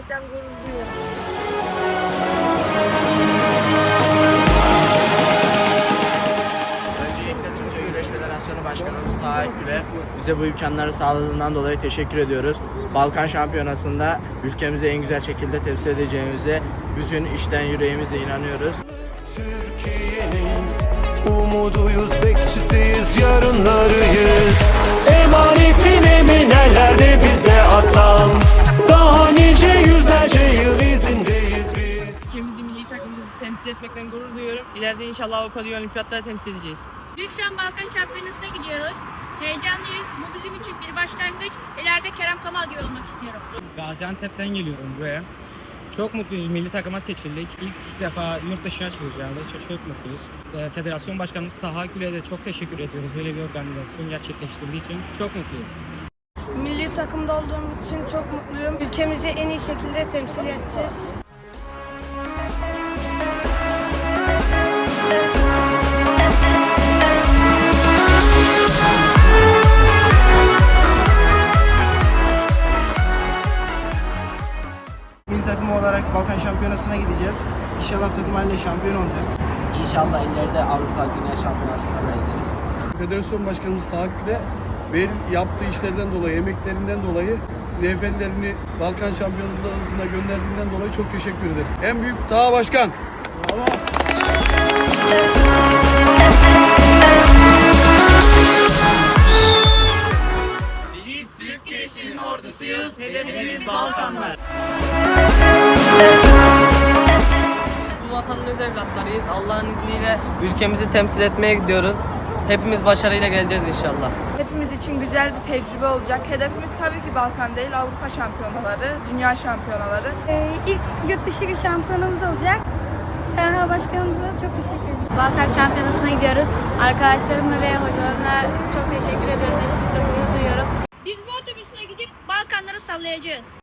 gurur duyuyorum. Öncelikle Türkiye Güreş Federasyonu Başkanımız Taha Gül'e bize bu imkanları sağladığından dolayı teşekkür ediyoruz. Balkan Şampiyonası'nda ülkemizi en güzel şekilde temsil edeceğimize bütün içten yüreğimizle inanıyoruz. Türkiye'nin umuduyuz, bekçisiyiz, yarınlarıyız. Temsil etmekten gurur duyuyorum. İleride inşallah Avrupa Dünya Olimpiyatları temsil edeceğiz. Biz şu an Balkan Şampiyonası'na gidiyoruz. Heyecanlıyız. Bu bizim için bir başlangıç. İleride Kerem Kamal gibi olmak istiyorum. Gaziantep'ten geliyorum buraya. Çok mutluyuz. Milli takıma seçildik. İlk defa yurt dışına çıkacağız. Çok, çok mutluyuz. Ee, Federasyon Başkanımız Taha Gül'e de çok teşekkür ediyoruz. Böyle bir organizasyon gerçekleştirdiği için çok mutluyuz. Milli takımda olduğum için çok mutluyum. Ülkemizi en iyi şekilde temsil edeceğiz. Olarak Balkan Şampiyonası'na gideceğiz. İnşallah takım halinde şampiyon olacağız. İnşallah ileride Avrupa Dünya Şampiyonası'na da gideriz. Federasyon Başkanımız Tahakkül'e ve yaptığı işlerden dolayı, emeklerinden dolayı neferlerini Balkan Şampiyonası'na gönderdiğinden dolayı çok teşekkür ederim. En büyük Taha Başkan. Biz Türk Güreşi'nin ordusuyuz. Hedefimiz Balkanlar. Bu vatanın öz evlatlarıyız. Allah'ın izniyle ülkemizi temsil etmeye gidiyoruz. Hepimiz başarıyla geleceğiz inşallah. Hepimiz için güzel bir tecrübe olacak. Hedefimiz tabii ki Balkan değil, Avrupa şampiyonaları, dünya şampiyonaları. Ee, ilk yurt dışı şampiyonumuz olacak. Talha Başkanımıza çok teşekkür ederim. Balkan Şampiyonası'na gidiyoruz. Arkadaşlarımla ve hocalarımla çok teşekkür ediyorum. Hepinize gurur duyuyorum. Biz bu otobüsle gidip Balkanları sallayacağız.